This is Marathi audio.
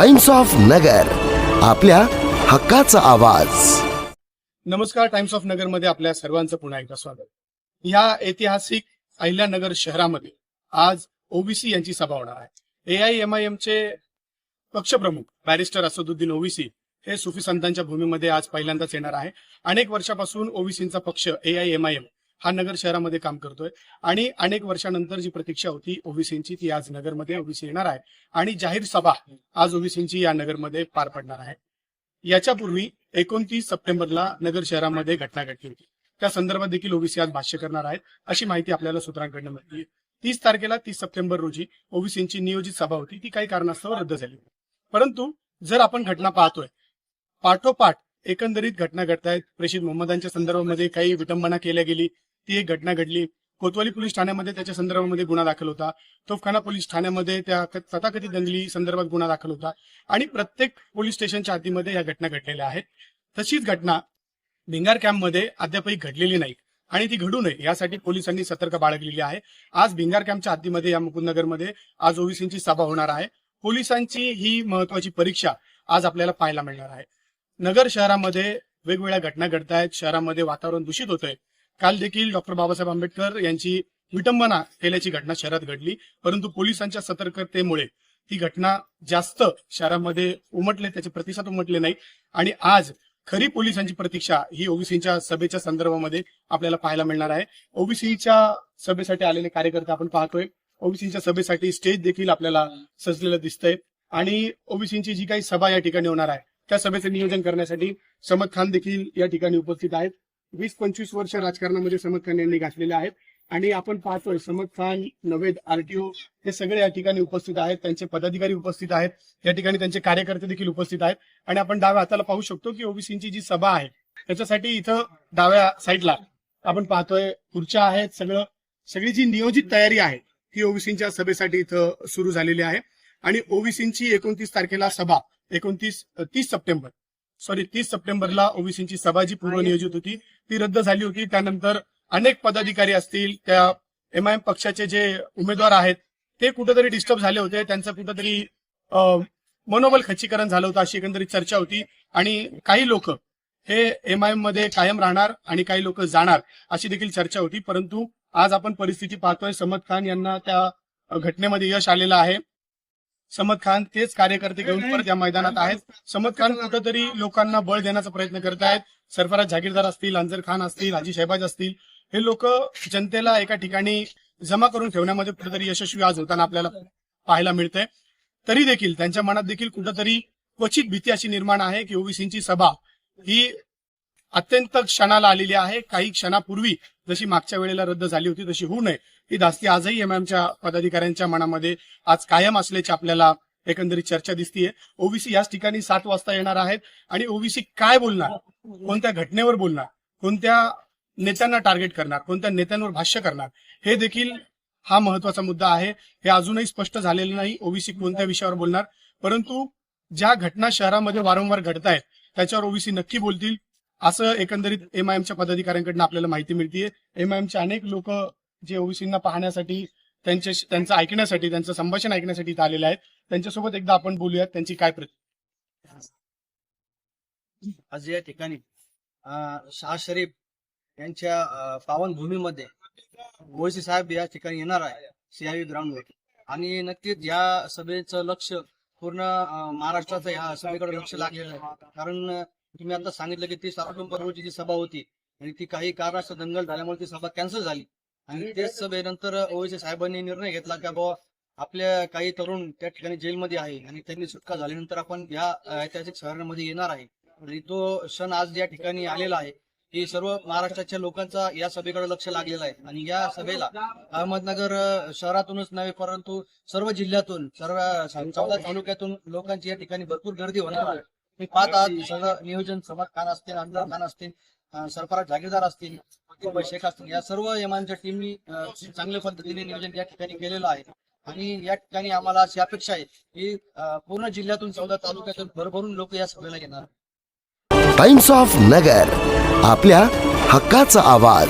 टाइम्स ऑफ नगर आपल्या हक्काचा आवाज. नमस्कार टाइम्स ऑफ नगरमध्ये आपल्या सर्वांचं पुन्हा एकदा स्वागत. या ऐतिहासिक अहिल्यानगर शहरामध्ये आज ओबीसी यांची सभा होणार आहे. ए आय एम आय एमचे पक्षप्रमुख बॅरिस्टर असदुद्दीन ओवीसी हे सुफी संतांच्या भूमीमध्ये आज पहिल्यांदाच येणार आहे. अनेक वर्षापासून ओबीसींचा पक्ष A I M I M हा नगर शहरामध्ये काम करतोय. आणि अनेक वर्षानंतर जी प्रतीक्षा होती ओबीसींची ती आज नगरमध्ये ओबीसी येणार आहे. आणि जाहीर सभा आज ओबीसींची या नगरमध्ये पार पडणार आहे. याच्यापूर्वी एकोणतीस सप्टेंबरला नगर शहरामध्ये घटना घडली होती. त्या संदर्भात देखील ओबीसी आज भाष्य करणार आहेत. अशी माहिती आपल्याला सूत्रांकडनं मिळते. तीस तारखेला तीस सप्टेंबर रोजी ओबीसींची नियोजित सभा होती. ती काही कारणास्तव रद्द झाली. परंतु जर आपण घटना पाहतोय पाठोपाठ एकंदरीत घटना घडतायत. प्रेषित मोहम्मदांच्या संदर्भामध्ये काही विटंबना केल्या गेली. ती एक घटना घडली. कोतवाली पोलीस ठाण्यामध्ये त्याच्या संदर्भामध्ये गुन्हा दाखल होता. तोफखाना पोलीस ठाण्यामध्ये त्या तथाकथित दंगली संदर्भात गुन्हा दाखल होता. आणि प्रत्येक पोलीस स्टेशनच्या हातीमध्ये या घटना घडलेल्या आहेत. तशीच घटना भिंगार कॅम्पमध्ये अद्यापही घडलेली नाही आणि ती घडू नये यासाठी पोलिसांनी सतर्क बाळगलेली आहे. आज भिंगार कॅम्पच्या हद्दीमध्ये या मुकुंदनगरमध्ये आज ओबीसींची सभा होणार आहे. पोलिसांची ही महत्वाची परीक्षा आज आपल्याला पाहायला मिळणार आहे. नगर शहरामध्ये वेगवेगळ्या घटना घडत आहेत शहरामध्ये वातावरण दूषित होत आहे काल देखील डॉक्टर बाबासाहेब आंबेडकर यांची विटंबना केल्याची घटना शहरात घडली परंतु पोलिसांच्या सतर्कतेमुळे ही घटना जास्त शहरामध्ये उमटले त्याचे प्रतिसाद उमटले नाही. आणि आज खरी पोलिसांची प्रतीक्षा ही ओबीसीच्या सभेच्या संदर्भामध्ये आपल्याला पाहायला मिळणार आहे. ओबीसीच्या सभेसाठी आलेले कार्यकर्ते आपण पाहतोय. ओबीसीच्या सभेसाठी स्टेज देखील आपल्याला सजलेलं दिसतंय. आणि ओबीसीची जी काही सभा या ठिकाणी होणार आहे त्या सभेचं नियोजन करण्यासाठी समद खान देखील या ठिकाणी उपस्थित आहेत. वीस पंचवीस वर्ष राजकारणामध्ये समद खान यांनी घातलेले आहेत. आणि आपण पाहतोय समद खान नवेद आरटीओ हे सगळे या ठिकाणी उपस्थित आहेत. त्यांचे पदाधिकारी उपस्थित आहेत. या ठिकाणी त्यांचे कार्यकर्ते देखील उपस्थित आहेत. आणि आपण डाव्या हाताला पाहू शकतो की ओबीसीची जी सभा आहे त्याच्यासाठी इथं डाव्या साईडला आपण पाहतोय खुर्च्या आहेत सगळं. सगळी जी नियोजित तयारी आहे ती ओबीसीच्या सभेसाठी इथं सुरू झालेली आहे. आणि ओबीसीची एकोणतीस तारखेला सभा एकोणतीस तीस सप्टेंबर. सॉरी तीस सप्टेंबरला ओबीसीची सभा जी पूर्वनियोजित होती. ती रद्द झाली होती. त्यानंतर अनेक पदाधिकारी असतील त्या एमआयएम पक्षाचे जे उमेदवार आहेत ते कुठेतरी डिस्टर्ब झाले होते. त्यांचं कुठेतरी मनोबल खच्चीकरण झालं होतं अशी एकंदरीत चर्चा होती. आणि काही लोक हे एमआयएममध्ये कायम राहणार आणि काही लोक जाणार अशी देखील चर्चा होती. परंतु आज आपण परिस्थिती पाहतोय. समद खान यांना त्या घटनेमध्ये यश आलेलं आहे. समद खान तेच कार्यकर्ते घेऊन परत या मैदानात आहेत समद खान कुठंतरी लोकांना बळ देण्याचा प्रयत्न करत आहेत सरफराज जागीरदार असतील अंजर खान असतील हाजी शहबाज असतील हे लोक जनतेला एका ठिकाणी जमा करून ठेवण्यामध्ये कुठेतरी यशस्वी आज होताना आपल्याला पाहायला मिळतंय तरी देखील त्यांच्या मनात देखील कुठंतरी क्वचित भीती अशी निर्माण आहे की ओबीसीची सभा ही अत्यंत क्षणाला आलेली आहे. काही क्षणापूर्वी जशी मागच्या वेळेला रद्द झाली होती तशी होऊ नये. ही धास्ती आजही एमआयएमच्या पदाधिकाऱ्यांच्या मनामध्ये आज कायम असल्याची आपल्याला एकंदरीत चर्चा दिसतीये. ओबीसी याच ठिकाणी सात वाजता येणार आहेत. आणि ओबीसी काय बोलणार? कोणत्या घटनेवर बोलणार? कोणत्या नेत्यांना टार्गेट करणार? कोणत्या नेत्यांवर भाष्य करणार? हे देखील हा महत्त्वाचा मुद्दा आहे. हे अजूनही स्पष्ट झालेलं नाही. ओबीसी कोणत्या विषयावर बोलणार? परंतु ज्या घटना शहरामध्ये वारंवार घडत आहेत त्याच्यावर ओबीसी नक्की बोलतील. असं एकंदरीत एमआयएमच्या पदाधिकाऱ्यांकडून आपल्याला माहिती मिळतीये. एमआयएमचे अनेक लोक जे ओबीसींना पाहण्यासाठी त्यांच्या त्यांचं ऐकण्यासाठी त्यांचं संभाषण ऐकण्यासाठी इथं आलेले आहेत. त्यांच्यासोबत एकदा आपण बोलूयात त्यांची काय प्रति आज या ठिकाणी शाह शरीफ यांच्या पावन पावनभूमीमध्ये मोळशी साहेब या ठिकाणी येणार आहे सीआयव्ही ग्राउंडवर. आणि नक्कीच या सभेचं लक्ष पूर्ण महाराष्ट्राचं या सभेकडे लक्ष लागलेलं आहे. कारण तुम्ही आता सांगितलं की तीस ऑक्टोबर रोजी जी सभा होती आणि ती काही कारणास्तव दंगल झाल्यामुळे ती सभा कॅन्सल झाली. आणि तेच सभेनंतर ओवेसी साहेबांनी निर्णय घेतला की बाबा आपल्या काही तरुण त्या ठिकाणी जेलमध्ये आहे आणि त्यांनी सुटका झाल्यानंतर आपण या ऐतिहासिक शहरांमध्ये येणार आहे. आणि तो क्षण आज या ठिकाणी आलेला आहे. की सर्व महाराष्ट्राच्या लोकांचा या सभेकडे लक्ष लागलेलं आहे. आणि या सभेला अहमदनगर शहरातूनच नव्हे परंतु सर्व जिल्ह्यातून सर्व चौदा तालुक्यातून लोकांची या ठिकाणी भरपूर गर्दी होणार आहे. हे पाहत आहात सगळं नियोजन समद खान असतील अंजर खान असतील सरफराज जागीरदार असतील शेख असतील या सर्व यमांच्या टीमनी चांगल्या पद्धतीने नियोजन या ठिकाणी केलेलं आहे. आणि या ठिकाणी आम्हाला अशी अपेक्षा आहे की पूर्ण जिल्ह्यातून चौदा तालुक्यातून भरभरून लोक या सभेला येणार. टाइम्स ऑफ नगर आपल्या हक्काचा आवाज.